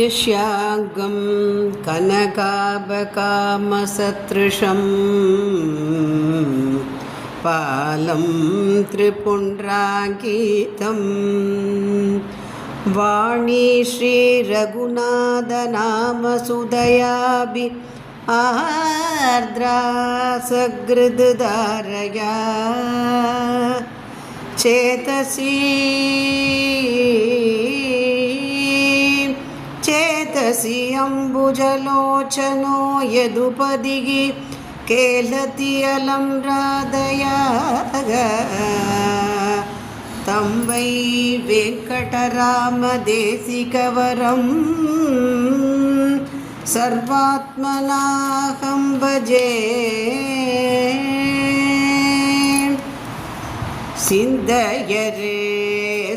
यस्याङ्गं कनकाबकामसदृशं पालं त्रिपुण्ड्राङ्कितं वाणी श्रीरघुनाथनामसुदयाभि आर्द्रा सगृद्धारया चेतसि चेतसि अम्बुजलोचनो यदुपदिः केलति अलं राधया तं वै वेङ्कटरामदेशिकवरं सर्वात्मनाहं भजे சிந்தையரே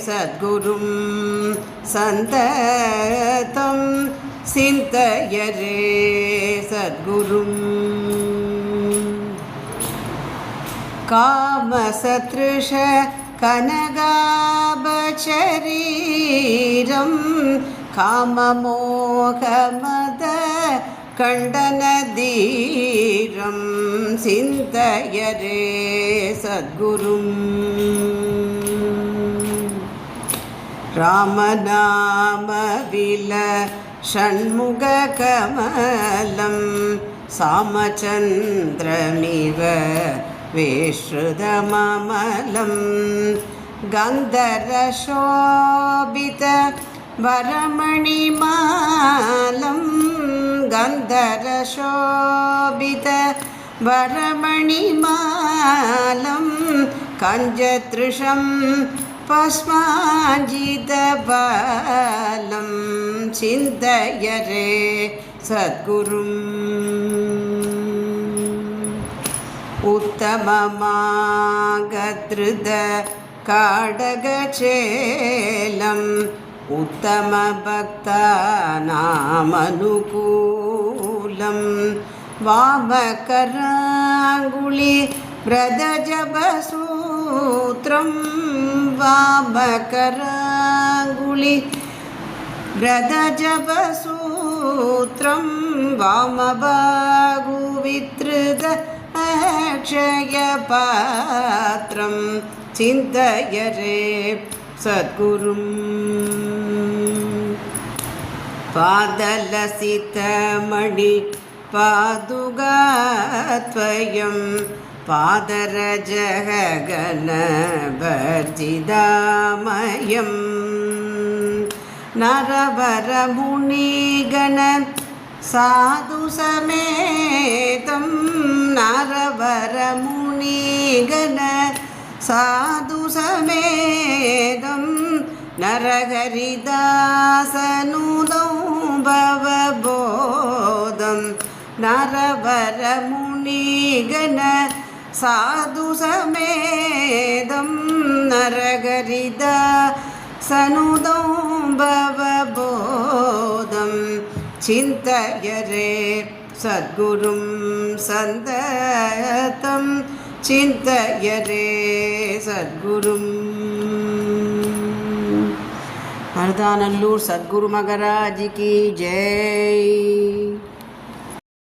சத்குரும் சந்ததம் சிந்தையரே சத்குரும். காமசத்ருஷ கனகாபரீரம் காமமோகமத கண்டனதீரம். சிந்தையரே சத்குரும். ராமநாமவில षण्मुखकमलं सामचन्द्रमिव विश्रुतममलं गन्धरशोभितवरमणिमालं गन्धरशोभितवरमणिमालं कञ्जतृषं वरमणिमालं कञ्जतृशं पस्माञ्जितबालं चिन्तयरे सद्गुरुम् उत्तममागधृत काडगचेलम् उत्तमभक्तानामनुकूलं वामकराङ्गुलि व्रतजपसूत्रं वामकराङ्गुलि व्रतजपसूत्रं वामबाहुवितृत अक्षयपात्रं चिन्तयरे सद्गुरुम् पादलसितमणि पादुगात्वयं पादरजगनभर्जिदामयं नरवरमुनिगण साधुसमेतं नरवरमुनिगण साधुसमेदं नरहरिदासनुदौ भवबोधं नरवरमुनिगण சாது சமேதம் நரகரித சனுதம்பவபோதம் சிந்தயரே சத்குரும் சந்ததம் சிந்தயரே சத்குரும் மருதாநல்லூர் சத்குரு மகராஜிக்கு ஜெய்